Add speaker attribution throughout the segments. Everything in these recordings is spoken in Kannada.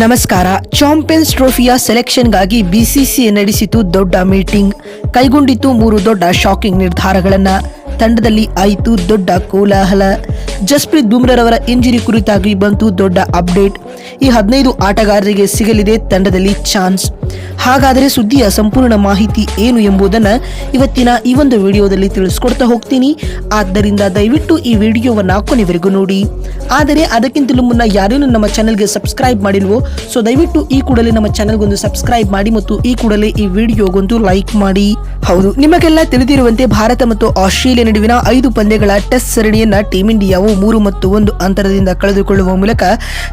Speaker 1: ನಮಸ್ಕಾರ. ಚಾಂಪಿಯನ್ಸ್ ಟ್ರೋಫಿಯ ಸೆಲೆಕ್ಷನ್ಗಾಗಿ ಬಿಸಿಸಿಐ ನಡೆಸಿತು ದೊಡ್ಡ ಮೀಟಿಂಗ್ ಕೈಗೊಂಡಿತು ಮೂರು ದೊಡ್ಡ ಶಾಕಿಂಗ್ ನಿರ್ಧಾರಗಳನ್ನು. ತಂಡದಲ್ಲಿ ಆಯಿತು ದೊಡ್ಡ ಕೋಲಾಹಲ. ಜಸ್ಪ್ರೀತ್ ಬುಮ್ರಾರವರ ಇಂಜುರಿ ಕುರಿತಾಗಿ ಬಂತು ದೊಡ್ಡ ಅಪ್ಡೇಟ್ ಈ ಹದಿನೈದು ಆಟಗಾರರಿಗೆ ಸಿಗಲಿದೆ ತಂಡದಲ್ಲಿ ಚಾನ್ಸ್ ಹಾಗಾದರೆ ಸುದ್ದಿಯ ಸಂಪೂರ್ಣ ಮಾಹಿತಿ ಏನು ಎಂಬುದನ್ನು ಇವತ್ತಿನ ಈ ಒಂದು ವಿಡಿಯೋದಲ್ಲಿ ತಿಳಿಸ್ಕೊಡ್ತಾ ಹೋಗ್ತೀನಿ. ಆದ್ದರಿಂದ ದಯವಿಟ್ಟು ಈ ವಿಡಿಯೋವನ್ನ ಕೊನೆವರೆಗೂ ನೋಡಿ. ಆದರೆ ಅದಕ್ಕಿಂತಲೂ ಮುನ್ನ ಯಾರೇನು ನಮ್ಮ ಚಾನೆಲ್ಗೆ ಸಬ್ಸ್ಕ್ರೈಬ್ ಮಾಡಿಲ್ವೋ, ಸೊ ದಯವಿಟ್ಟು ಈ ಕೂಡಲೇ ನಮ್ಮ ಚಾನೆಲ್ಗೊಂದು ಸಬ್ಸ್ಕ್ರೈಬ್ ಮಾಡಿ ಮತ್ತು ಈ ಕೂಡಲೇ ಈ ವಿಡಿಯೋಗೊಂದು ಲೈಕ್ ಮಾಡಿ. ಹೌದು, ನಿಮಗೆಲ್ಲ ತಿಳಿದಿರುವಂತೆ ಭಾರತ ಮತ್ತು ಆಸ್ಟ್ರೇಲಿಯಾ ನಡುವಿನ ಐದು ಪಂದ್ಯಗಳ ಟೆಸ್ಟ್ ಸರಣಿಯನ್ನ ಟೀಂ ಇಂಡಿಯಾವು ಮೂರು ಮತ್ತು ಒಂದು ಅಂತರದಿಂದ ಕಳೆದುಕೊಳ್ಳುವ ಮೂಲಕ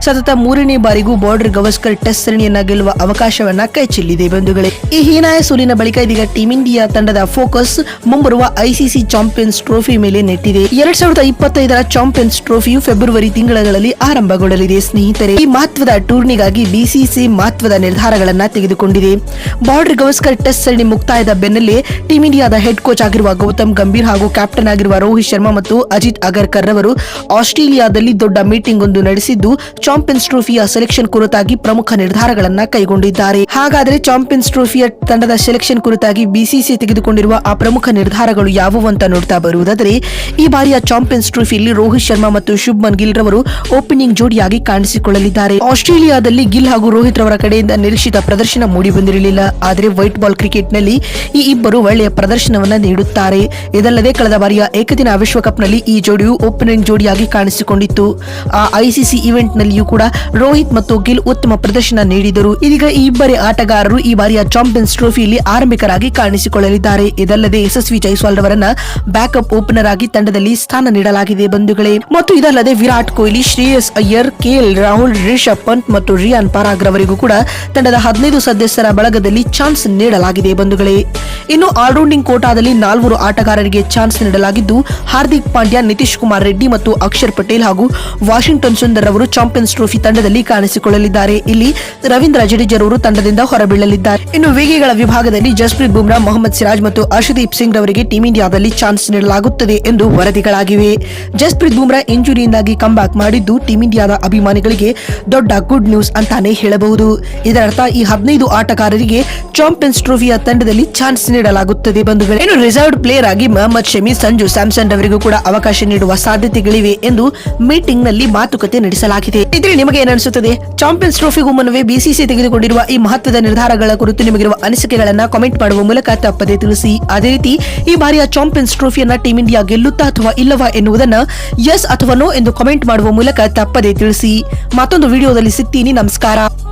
Speaker 1: ಸತತ ಮೂರನೇ ಬಾರಿಗೂ ಬಾರ್ಡರ್ ಗವಸ್ಕರ್ ಟೆಸ್ಟ್ ಸರಣಿಯನ್ನ ಗೆಲ್ಲುವ ಅವಕಾಶವನ್ನ ಕೈಚೆಲ್ಲಿದೆ. ಬಂಧುಗಳೇ, ಈ ಹೀನಾಯ ಸೋಲಿನ ಬಳಿಕ ಇದೀಗ ಟೀಮ್ ಇಂಡಿಯಾ ತಂಡದ ಫೋಕಸ್ ಮುಂಬರುವ ಐಸಿಸಿ ಚಾಂಪಿಯನ್ಸ್ ಟ್ರೋಫಿ ಮೇಲೆ ನೆಟ್ಟಿದೆ. ಎರಡ್ ಸಾವಿರದ ಇಪ್ಪತ್ತೈದರ ಚಾಂಪಿಯನ್ಸ್ ಟ್ರೋಫಿಯು ಫೆಬ್ರವರಿ ತಿಂಗಳಲ್ಲಿ ಆರಂಭಗೊಳ್ಳಲಿದೆ. ಸ್ನೇಹಿತರೆ, ಈ ಮಹತ್ವದ ಟೂರ್ನಿಗಾಗಿ ಬಿಸಿಸಿ ಮಹತ್ವದ ನಿರ್ಧಾರಗಳನ್ನ ತೆಗೆದುಕೊಂಡಿದೆ. ಬಾರ್ಡರ್ ಗವಸ್ಕರ್ ಟೆಸ್ಟ್ ಸರಣಿ ಮುಕ್ತಾಯದ ಬೆನ್ನಲ್ಲೇ ಟೀಂ ಇಂಡಿಯಾದ ಹೆಡ್ ಕೋಚ್ ಆಗಿರುವ ಗೌತಮ್ ಗಂಭೀರ್ ಹಾಗೂ ಕ್ಯಾಪ್ಟನ್ ಆಗಿರುವ ರೋಹಿತ್ ಶರ್ಮಾ ಮತ್ತು ಅಜಿತ್ ಅಗರ್ಕರ್ ರವರು ಆಸ್ಟ್ರೇಲಿಯಾದಲ್ಲಿ ದೊಡ್ಡ ಮೀಟಿಂಗ್ ಒಂದು ನಡೆಸಿದ್ದು ಚಾಂಪಿಯನ್ಸ್ ಟ್ರೋಫಿಯ ಸೆಲೆಕ್ಷನ್ ಕುರಿತಾಗಿ ಪ್ರಮುಖ ನಿರ್ಧಾರಗಳನ್ನ ಕೈಗೊಂಡಿದ್ದಾರೆ. ಹಾಗಾದರೆ ಚಾಂಪಿಯನ್ಸ್ ಟ್ರೋಫಿಯ ತಂಡದ ಸೆಲೆಕ್ಷನ್ ಕುರಿತಾಗಿ ಬಿಸಿಸಿ ತೆಗೆದುಕೊಂಡಿರುವ ಆ ಪ್ರಮುಖ ನಿರ್ಧಾರಗಳು ಯಾವುವು ಅಂತ ನೋಡ್ತಾ ಬರುವುದಾದರೆ, ಈ ಬಾರಿಯ ಚಾಂಪಿಯನ್ಸ್ ಟ್ರೋಫಿಯಲ್ಲಿ ರೋಹಿತ್ ಶರ್ಮಾ ಮತ್ತು ಶುಭ್ಮನ್ ಗಿಲ್ ರವರು ಓಪನಿಂಗ್ ಜೋಡಿಯಾಗಿ ಕಾಣಿಸಿಕೊಳ್ಳಲಿದ್ದಾರೆ. ಆಸ್ಟ್ರೇಲಿಯಾದಲ್ಲಿ ಗಿಲ್ ಹಾಗೂ ರೋಹಿತ್ ರವರ ಕಡೆಯಿಂದ ನಿರೀಕ್ಷಿತ ಪ್ರದರ್ಶನ ಮೂಡಿ ಬಂದಿರಲಿಲ್ಲ ಆದರೆ ವೈಟ್ ಬಾಲ್ ಕ್ರಿಕೆಟ್ನಲ್ಲಿ ಈ ಇಬ್ಬರು ಒಳ್ಳೆಯ ಪ್ರದರ್ಶನವನ್ನು ನೀಡುತ್ತಾರೆ. ಇದಲ್ಲದೆ ಕಳೆದ ಬಾರಿಯ ಏಕದಿನ ವಿಶ್ವಕಪ್ನಲ್ಲಿ ಈ ಜೋಡಿಯು ಓಪನಿಂಗ್ ಜೋಡಿಯಾಗಿ ಕಾಣಿಸಿಕೊಂಡಿತ್ತು. ಆ ಐಸಿಸಿ ಇವೆಂಟ್ನಲ್ಲಿಯೂ ಕೂಡ ರೋಹಿತ್ ಮತ್ತು ಗಿಲ್ ಉತ್ತಮ ಪ್ರದರ್ಶನ ನೀಡಿದರು. ಇದೀಗ ಈ ಇಬ್ಬರೇ ಆಟಗಾರರು ಈ ಬಾರಿಯ ಚಾಂಪಿಯನ್ಸ್ ಟ್ರೋಫಿಯಲ್ಲಿ ಆರಂಭಿಕರಾಗಿ ಕಾಣಿಸಿಕೊಳ್ಳಲಿದ್ದಾರೆ. ಇದಲ್ಲದೆ ಯಶಸ್ವಿ ಜೈಸ್ವಾಲ್ ಅವರನ್ನ ಬ್ಯಾಕಪ್ ಓಪನರ್ ಆಗಿ ತಂಡದಲ್ಲಿ ಸ್ಥಾನ ನೀಡಲಾಗಿದೆ ಬಂಧುಗಳೇ. ಮತ್ತು ಇದಲ್ಲದೆ ವಿರಾಟ್ ಕೊಹ್ಲಿ, ಶ್ರೇಯಸ್ ಅಯ್ಯರ್ ಕೆಎಲ್ ರಾಹುಲ್, ರಿಷಬ್ ಪಂತ್ ಮತ್ತು ರಿಯಾನ್ ಪರಾಗ್ ರವರಿಗೂ ಕೂಡ ತಂಡದ ಹದಿನೈದು ಸದಸ್ಯರ ಬಳಗದಲ್ಲಿ ಚಾನ್ಸ್ ನೀಡಲಾಗಿದೆ ಬಂಧುಗಳೇ. ಇನ್ನು ಆಲ್ರೌಂಡಿಂಗ್ ಕೋಟಾದಲ್ಲಿ ನಾಲ್ವರು ಆಟಗಾರರಿಗೆ ಚಾನ್ಸ್ ನೀಡಲಾಗಿದ್ದು, ಹಾರ್ದಿಕ್ ಪಾಂಡ್ಯ, ನಿತೀಶ್ ಕುಮಾರ್ ರೆಡ್ಡಿ ಮತ್ತು ಅಕ್ಷರ್ ಪಟೇಲ್ ಹಾಗೂ ವಾಷಿಂಗ್ಟನ್ ಸುಂದರ್ ಅವರು ಚಾಂಪಿಯನ್ಸ್ ಟ್ರೋಫಿ ತಂಡದಲ್ಲಿ ಕಾಣಿಸಿಕೊಳ್ಳಲಿದ್ದಾರೆ. ಇಲ್ಲಿ ರವೀಂದ್ರ ಜಡೇಜರವರು ತಂಡದಿಂದ ಹೊರಬೀಳಲಿದ್ದಾರೆ. ಇನ್ನು ವೇಗಿಗಳ ವಿಭಾಗದಲ್ಲಿ ಜಸ್ಪ್ರೀತ್ ಬುಮ್ರಾ, ಮೊಹಮ್ಮದ್ ಸಿರಾಜ್ ಮತ್ತು ಅರ್ಷದೀಪ್ ಸಿಂಗ್ ರವರಿಗೆ ಟೀಮ್ ಇಂಡಿಯಾದಲ್ಲಿ ಚಾನ್ಸ್ ನೀಡಲಾಗುತ್ತದೆ ಎಂದು ವರದಿಗಳಾಗಿವೆ. ಜಸ್ಪ್ರೀತ್ ಬುಮ್ರಾ ಇಂಜುರಿಯಿಂದಾಗಿ ಕಂಬ್ಯಾಕ್ ಮಾಡಿದ್ದು ಟೀಂ ಇಂಡಿಯಾದ ಅಭಿಮಾನಿಗಳಿಗೆ ದೊಡ್ಡ ಗುಡ್ ನ್ಯೂಸ್ ಅಂತಾನೆ ಹೇಳಬಹುದು. ಇದರರ್ಥ, ಈ ಹದಿನೈದು ಆಟಗಾರರಿಗೆ ಚಾಂಪಿಯನ್ಸ್ ಟ್ರೋಫಿಯ ತಂಡದಲ್ಲಿ ಚಾನ್ಸ್ ನೀಡಲಾಗುತ್ತದೆ ಬಂಧುಗಳೇ. ಇನ್ನು ರಿಸರ್ವ್ಡ್ ಪ್ಲೇಯರ್ ಆಗಿ ಮೊಹಮ್ಮದ್ ಶಮಿ, ಸಂಜು ಸ್ಯಾಮ್ಸನ್ ಅವರಿಗೂ ಕೂಡ ಅವಕಾಶ ನೀಡುವ ಸಾಧ್ಯತೆಗಳಿವೆ ಎಂದು ಮೀಟಿಂಗ್ನಲ್ಲಿ ಮಾತುಕತೆ ನಡೆಸಲಾಗಿದೆ. ಇದ್ರೆ ನಿಮಗೆ ಏನನಿಸುತ್ತದೆ ಚಾಂಪಿಯನ್ಸ್ ಟ್ರೋಫಿಗೂ ಮುನ್ನವೇ ಬಿಸಿಸಿ ತೆಗೆದುಕೊಂಡಿರುವ ಈ ಮಹತ್ವದ ನಿರ್ಧಾರಗಳ ಕುರಿತು ನಿಮಗಿರುವ ಅನಿಸಿಕೆಗಳನ್ನ ಕಾಮೆಂಟ್ ಮಾಡುವ ಮೂಲಕ ತಪ್ಪದೆ ತಿಳಿಸಿ. ಅದೇ ರೀತಿ, ಈ ಬಾರಿಯ ಚಾಂಪಿಯನ್ಸ್ ಟ್ರೋಫಿಯನ್ನ ಟೀಂ ಇಂಡಿಯಾ ಗೆಲ್ಲುತ್ತಾ ಅಥವಾ ಇಲ್ಲವಾ ಎನ್ನುವುದನ್ನ ಎಸ್ ಅಥವಾ ನೋ ಎಂದು ಕಾಮೆಂಟ್ ಮಾಡುವ ಮೂಲಕ ತಪ್ಪದೆ ತಿಳಿಸಿ. ಮತ್ತೊಂದು ವಿಡಿಯೋದಲ್ಲಿ ಸಿಗ್ತೀನಿ. ನಮಸ್ಕಾರ.